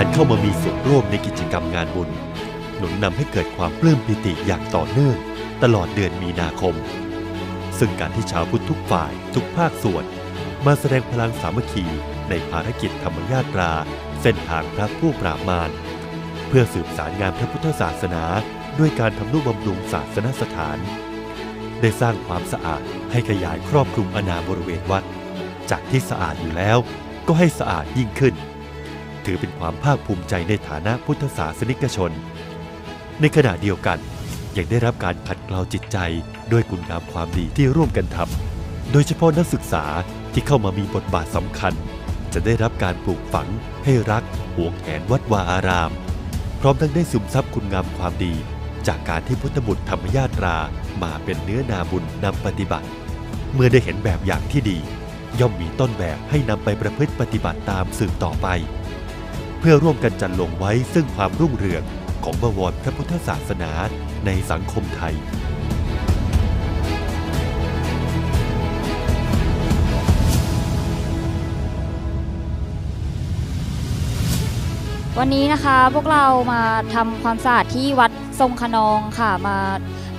การเข้ามามีส่วนร่วมในกิจกรรมงานบุญ หนุนนำให้เกิดความปลื้มปิติอย่างต่อเนื่อง ตลอดเดือนมีนาคม ซึ่งการที่ชาวพุทธทุกฝ่ายทุกภาคส่วน มาแสดงพลังสามัคคีในภารกิจธรรมญาตรา เส้นทางพระผู้ปราบมารเพื่อสืบสารงานพระพุทธศาสนาด้วยการทำนุบำรุงศาสนสถาน ได้สร้างความสะอาดให้ขยายครอบคลุมอาณาบริเวณวัด จากที่สะอาดอยู่แล้วก็ให้สะอาดยิ่งขึ้น ถือเป็นความภาคภูมิใจในฐานะพุทธศาสนิกชน ในขณะเดียวกัน ยังได้รับการขัดเกลาจิตใจด้วยคุณงามความดีที่ร่วมกันทำโดยเฉพาะนักศึกษาที่เข้ามามีบทบาทสำคัญ จะได้รับการปลูกฝังให้รักหวงแหนวัดวาอาราม พร้อมทั้งได้ซึมซับคุณงามความดี จากการที่พุทธบุตรธรรมญาตรามาเป็นเนื้อนาบุญนำปฏิบัติ เมื่อได้เห็นแบบอย่างที่ดีย่อมมีต้นแบบให้นำไปประพฤติปฏิบัติตามสืบต่อไป เพื่อร่วมกันจันลงไว้ซึ่งความรุ่งเรืองของบวรพระพุทธศาสนาในสังคมไทย วันนี้นะคะพวกเรามาทำความสะอาดที่วัดทรงขนองค่ะมา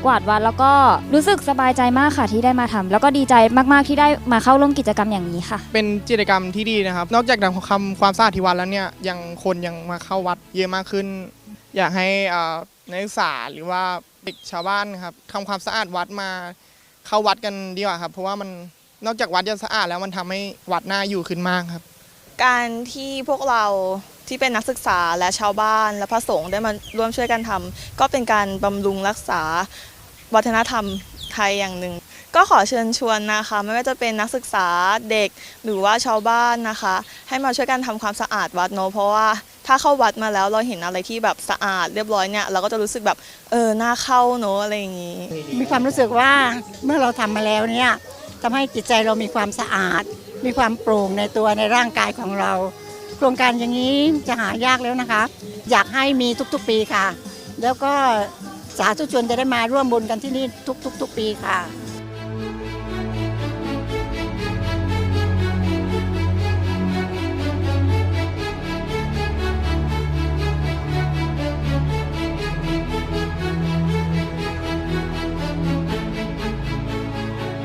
กวาดวัดแล้วก็รู้สึกสบายใจมากค่ะที่ได้มาทำแล้วก็ดีใจมากๆที่ได้มาเข้าร่วมกิจกรรมอย่างนี้ค่ะ เป็นกิจกรรมที่ดีนะครับ นอกจากทำคำความสะอาดที่วัดแล้วเนี่ยยังคนยังมาเข้าวัดเยอะมากขึ้น อยากให้เอ่อนักศึกษาหรือว่าเด็กชาวบ้านครับทำความสะอาดวัดมาเข้าวัดกันดีกว่าครับ เพราะว่ามันนอกจากวัดจะสะอาดแล้วมันทำให้วัดน่าอยู่ขึ้นมากครับ การที่พวกเราที่เป็นนักศึกษาและชาวบ้านและพระสงฆ์ได้มาร่วมช่วยกันทำก็เป็นการบำรุงรักษา วัฒนธรรมไทยอย่างหนึ่ง ก็ขอเชิญชวนนะคะ ไม่ว่าจะเป็นนักศึกษาเด็กหรือว่าชาวบ้านนะคะ ให้มาช่วยกันทำความสะอาดวัดเนอะเพราะว่าถ้าเข้าวัดมาแล้วเราเห็นอะไรที่แบบสะอาดเรียบร้อยเนี่ยเราก็จะรู้สึกแบบเออน่าเข้าเนอะอะไรอย่างนี้ มีความรู้สึกว่าเมื่อเราทำมาแล้วเนี่ยทำให้จิตใจเรามีความสะอาด มีความโปร่งในตัวในร่างกายของเรา โครงการอย่างนี้จะหายากแล้วนะคะ อยากให้มีทุกๆปีค่ะ แล้วก็ สาธุชนจะได้มาร่วมบุญกันที่นี่ทุกๆๆปีค่ะ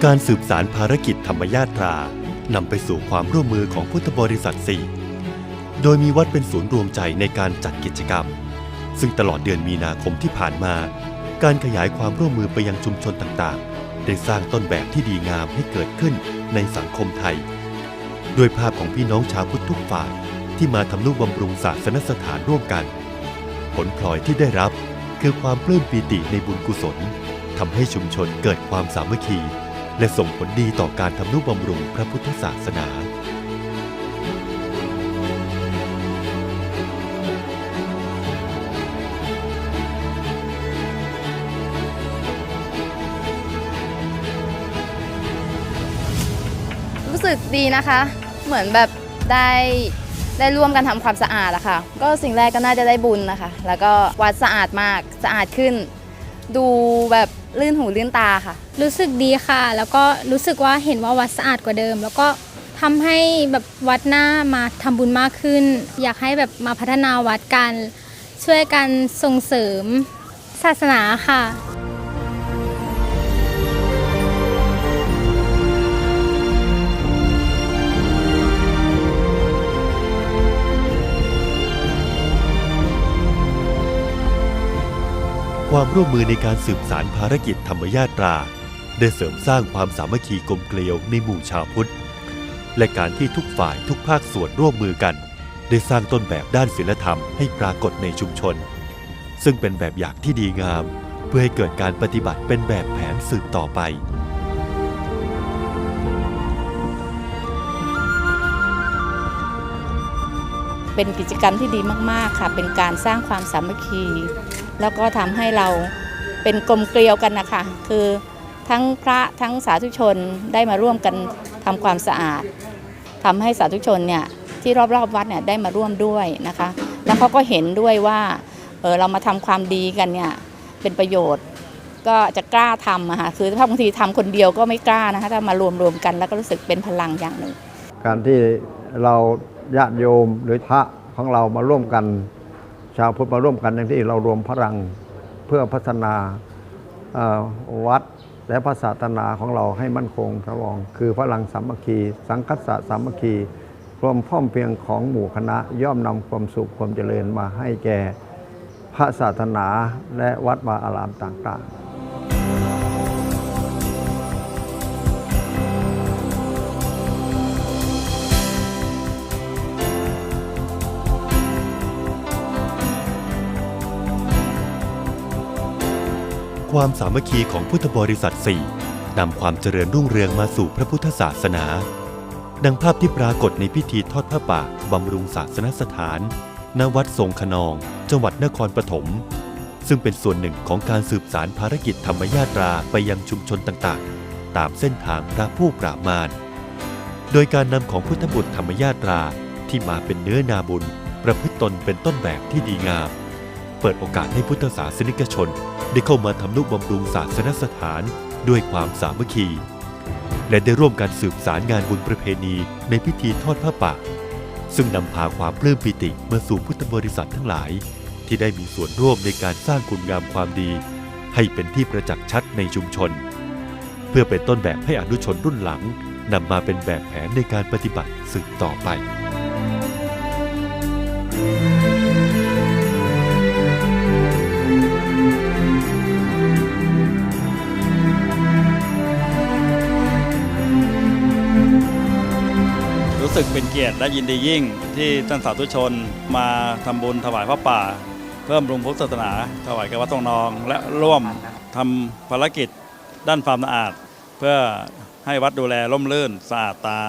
การสืบสารภารกิจธรรมญาตรานำไปสู่ความร่วมมือของพุทธบริษัท4โดยมีวัดเป็นศูนย์รวมใจในการจัดกิจกรรม ซึ่งตลอดเดือนมีนาคมที่ผ่านมา การขยายความร่วมมือไปยังชุมชนต่างๆ ได้สร้างต้นแบบที่ดีงามให้เกิดขึ้นในสังคมไทย ด้วยภาพของพี่น้องชาวพุทธทุกฝ่ายที่มาทำนุบำรุงศาสนสถานร่วมกัน ผลพลอยที่ได้รับคือความปลื้มปีติในบุญกุศลทำให้ชุมชนเกิดความสามัคคี และส่งผลดีต่อการทำนุบำรุงพระพุทธศาสนา สึกดีนะคะ เหมือนแบบได้ได้ร่วมกันทำความสะอาดอะค่ะ ก็สิ่งแรกก็น่าจะได้บุญนะคะ แล้วก็วัดสะอาดมากสะอาดขึ้น ดูแบบลื่นหูลื่นตาค่ะ รู้สึกดีค่ะ แล้วก็รู้สึกว่าเห็นว่าวัดสะอาดกว่าเดิม แล้วก็ทำให้แบบวัดหน้ามาทำบุญมากขึ้น อยากให้แบบมาพัฒนาวัดกัน ช่วยกันส่งเสริมศาสนาค่ะ ความร่วมมือในการสืบสารภารกิจธรรมญาตรา ได้เสริมสร้างความสามัคคีกลมเกลียวในหมู่ชาวพุทธ และการที่ทุกฝ่ายทุกภาคส่วนร่วมมือกัน ได้สร้างต้นแบบด้านศิลธรรมให้ปรากฏในชุมชน ซึ่งเป็นแบบอย่างที่ดีงาม เพื่อให้เกิดการปฏิบัติเป็นแบบแผนสืบต่อไป เป็นกิจกรรมที่ดีมาก ๆ ค่ะ เป็นการสร้างความสามัคคี แล้วก็ทำให้เราเป็นกลมเกลียวกันนะคะ คือทั้งพระทั้งสาธุชนได้มาร่วมกันทำความสะอาดทำให้สาธุชนเนี่ยที่รอบๆวัดเนี่ยได้มาร่วมด้วยนะคะ แล้วเขาก็เห็นด้วยว่าเออเรามาทำความดีกันเนี่ยเป็นประโยชน์ก็จะกล้าทำอะค่ะคือถ้าบางทีทำคนเดียวก็ไม่กล้านะคะถ้ามารวมๆกันแล้วก็รู้สึกเป็นพลังอย่างหนึ่ง การที่เรา ญาติโยมหรือพระของเรามาร่วมกัน ชาวพุทธมาร่วมกันอย่างที่เรารวมพลังเพื่อพัฒนาวัดและพระศาสนาของเราให้มั่นคงถาวรคือพลังสามัคคี สังคัสสะสามัคคีควมพร้อมเพียงของหมู่คณะย่อมนำความสุขความเจริญมาให้แก่พระศาสนาและวัดวาอารามต่าง ๆ ความสามัคคีของพุทธบริษัทสี่นำความเจริญรุ่งเรืองมาสู่พระพุทธศาสนา ดังภาพที่ปรากฏในพิธีทอดผ้าป่าบำรุงศาสนสถาน ณ วัดทรงขนอง จังหวัดนครปฐม ซึ่งเป็นส่วนหนึ่งของการสืบสารภารกิจธรรมยาตราไปยังชุมชนต่างๆ ตามเส้นทางพระผู้ปราบมารโดยการนำของพุทธบุตรธรรมยาตราที่มาเป็นเนื้อนาบุญ ประพฤติตนเป็นต้นแบบที่ดีงาม เปิดโอกาสให้พุทธศาสนิกชน ได้เข้ามาทำนุบำรุงศาสนสถานด้วยความสามัคคี และได้ร่วมกันสืบสารงานบุญประเพณีในพิธีทอดผ้าป่า ซึ่งนำพาความปลื้มปิติมาสู่พุทธบริษัททั้งหลาย ที่ได้มีส่วนร่วมในการสร้างคุณงามความดี ให้เป็นที่ประจักษ์ชัดในชุมชน เพื่อเป็นต้นแบบให้อนุชนรุ่นหลังนำมาเป็นแบบแผนในการปฏิบัติสืบต่อไป สึกเป็นเกียรติและยินดียิ่ง ที่ท่านสาธุชนมาทำบุญถวายพระป่า เพิ่มรุงพุทธศาสนา ถวายแก่วัดตรงนอง และร่วมทำภารกิจด้านความสะอาด เพื่อให้วัดดูแลร่มรื่นสะอาดตา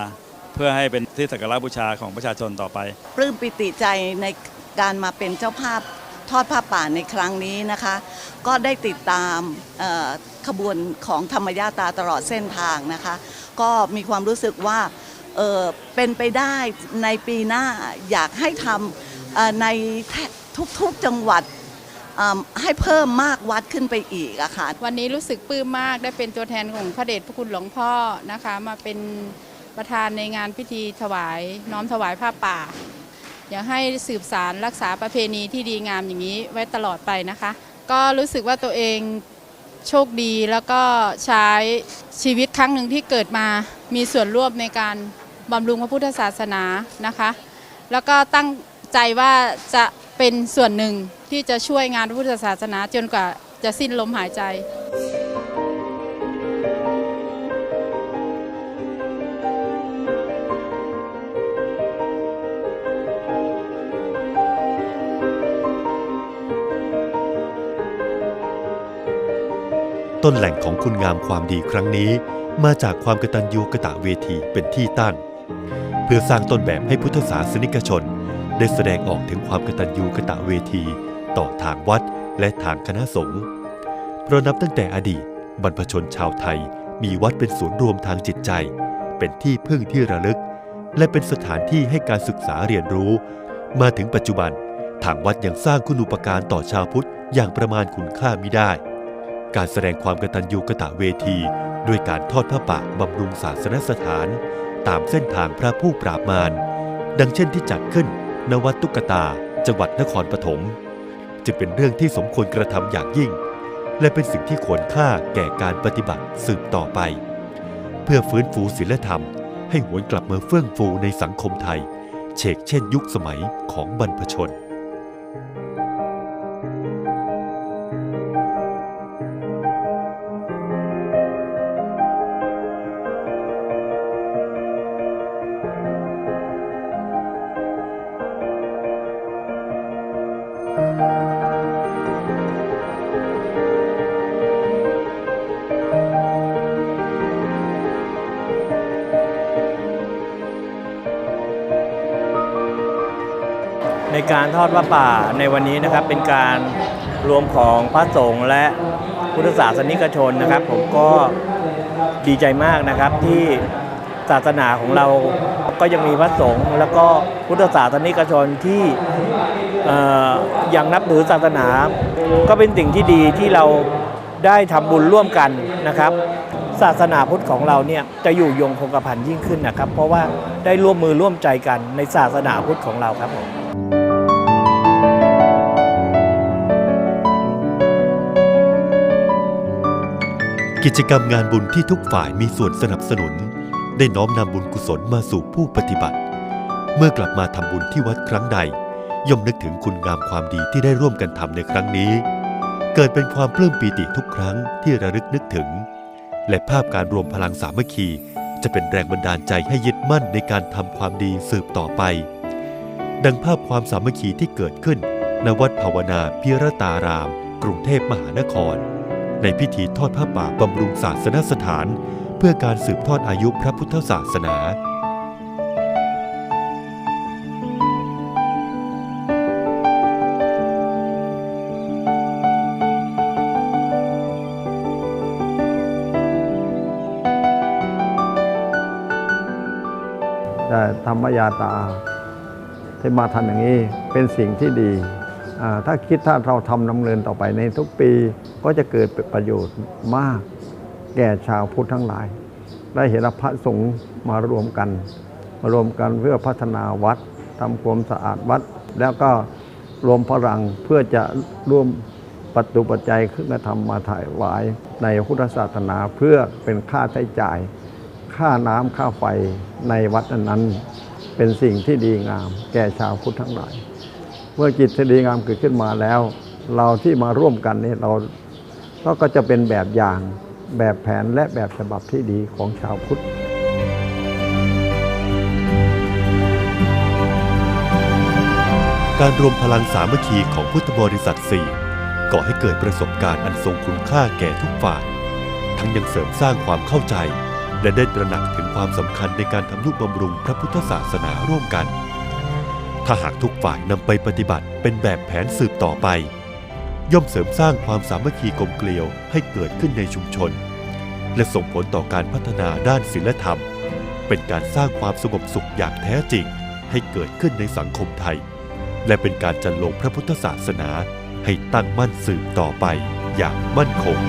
เพื่อให้เป็นที่สักการะบูชาของประชาชนต่อไป ปลื้มปิติใจในการมาเป็นเจ้าภาพทอดผ้าป่าในครั้งนี้นะคะ ก็ได้ติดตามขบวนของธรรมยาตาตลอดเส้นทางนะคะ ก็มีความรู้สึกว่า เเป็นไปได้ในปีหน้าอยากให้ทำในทุกๆจังหวัดให้เพิ่มมากวัดขึ้นไปอีกอะค่ะวันนี้รู้สึกปลื้มมากได้เป็นตัวแทนของพระเดชพระคุณหลวงพ่อนะคะ มาเป็นประธานในงานพิธีถวาย น้อมถวายผ้าป่า อยากให้สืบสารรักษาประเพณีที่ดีงามอย่างนี้ไว้ตลอดไปนะคะ ก็รู้สึกว่าตัวเองโชคดีแล้วก็ใช้ชีวิตครั้งหนึ่งที่เกิดมามีส่วนร่วมในการ บำรุงพระพุทธศาสนานะคะ แล้วก็ตั้งใจว่าจะเป็นส่วนหนึ่งที่จะช่วยงานพระพุทธศาสนาจนกว่าจะสิ้นลมหายใจต้นแหล่งของคุณงามความดีครั้งนี้ มาจากความกตัญญูกะตะเวทีเป็นที่ตั้ง เพื่อสร้างต้นแบบให้พุทธศาสนิกชน ได้แสดงออกถึงความกตัญญูกะตะเวที ต่อทางวัดและทางคณะสงฆ์เพราะนับตั้งแต่อดีตบรรพชนชาวไทยมีวัดเป็นศูนย์รวมทางจิตใจ เป็นที่พึ่งที่ระลึก และเป็นสถานที่ให้การศึกษาเรียนรู้ มาถึงปัจจุบัน ทางวัดยังสร้างคุณูปการต่อชาวพุทธอย่างประมาณคุณค่าไมิได้ การแสดงความกตัญญูกะตะเวที ด้วยการทอดผ้าป่าบำรุงศาสนสถาน ตามเส้นทางพระผู้ปราบมารดังเช่นที่จัดขึ้นณวัดตุกตาจังหวัดนครปฐมจึงเป็นเรื่องที่สมควรกระทำอย่างยิ่ง และเป็นสิ่งที่ควรค่าแก่การปฏิบัติสืบต่อไป เพื่อฟื้นฟูศีลธรรม ให้หวนกลับมาเฟื่องฟูในสังคมไทยเชกเช่นยุคสมัยของบรรพชน ในการทอดผ้าป่าในวันนี้นะครับเป็นการรวมของพระสงฆ์และพุทธศาสนิกชนนะครับ ผมก็ดีใจมากนะครับที่ศาสนาของเราก็ยังมีพระสงฆ์แล้วก็พุทธศาสนิกชนที่ยังนับถือศาสนา ก็เป็นสิ่งที่ดีที่เราได้ทำบุญร่วมกันนะครับ ศาสนาพุทธของเราเนี่ยจะอยู่ยงคงกระพันยิ่งขึ้นนะครับ เพราะว่าได้ร่วมมือร่วมใจกันในศาสนาพุทธของเราครับผม กิจกรรมงานบุญที่ทุกฝ่ายมีส่วนสนับสนุน ได้น้อมนำบุญกุศลมาสู่ผู้ปฏิบัติ เมื่อกลับมาทำบุญที่วัดครั้งใด ย่อมนึกถึงคุณงามความดีที่ได้ร่วมกันทำในครั้งนี้ เกิดเป็นความปลื้มปีติทุกครั้งที่ระลึกนึกถึง และภาพการรวมพลังสามัคคี จะเป็นแรงบันดาลใจให้ยึดมั่นในการทำความดีสืบต่อไป ดังภาพความสามัคคีที่เกิดขึ้นณวัดภาวนาพิรตาราม กรุงเทพมหานคร ในพิธีทอดผ้าป่าบำรุงศาสนสถาน เพื่อการสืบทอดอายุพระพุทธศาสนาแต่ธรรมยาตาที่มาทำอย่างนี้เป็นสิ่งที่ดี ถ้าคิดถ้าเราทำนำเนินต่อไปในทุกปีก็จะเกิดประโยชน์มากแก่ชาวพุทธทั้งหลาย ได้เห็นพระสงฆ์มารวมกัน มารวมกันเพื่อพัฒนาวัดทำความสะอาดวัด แล้วก็รวมพลังเพื่อจะร่วมปฏิปัจจัยขึ้นมาทำมาถ่ายหวายในพุทธศาสนาเพื่อเป็นค่าใช้จ่าย ค่าน้ำค่าไฟในวัดนั้นเป็นสิ่งที่ดีงาม แก่ชาวพุทธทั้งหลาย เมื่อจิตที่ดีงามเกิดขึ้นมาแล้ว เราที่มาร่วมกันนี่เราก็ก็จะเป็นแบบอย่างแบบแผนและแบบฉบับที่ดีของชาวพุทธการรวมพลังสามัคคีของพุทธบริษัทสี่ก่อให้เกิดประสบการณ์อันทรงคุณค่าแก่ทุกฝ่าย ทั้งยังเสริมสร้างความเข้าใจ และได้ตระหนักถึงความสำคัญในการทำนุบำรุงพระพุทธศาสนาร่วมกัน ถ้าหากทุกฝ่ายนำไปปฏิบัติเป็นแบบแผนสืบต่อไป ย่อมเสริมสร้างความสามัคคีกลมเกลียวให้เกิดขึ้นในชุมชน และส่งผลต่อการพัฒนาด้านศีลธรรม เป็นการสร้างความสงบสุขอย่างแท้จริง ให้เกิดขึ้นในสังคมไทย และเป็นการจันลงพระพุทธศาสนาให้ตั้งมั่นสืบต่อไปอย่างมั่นคง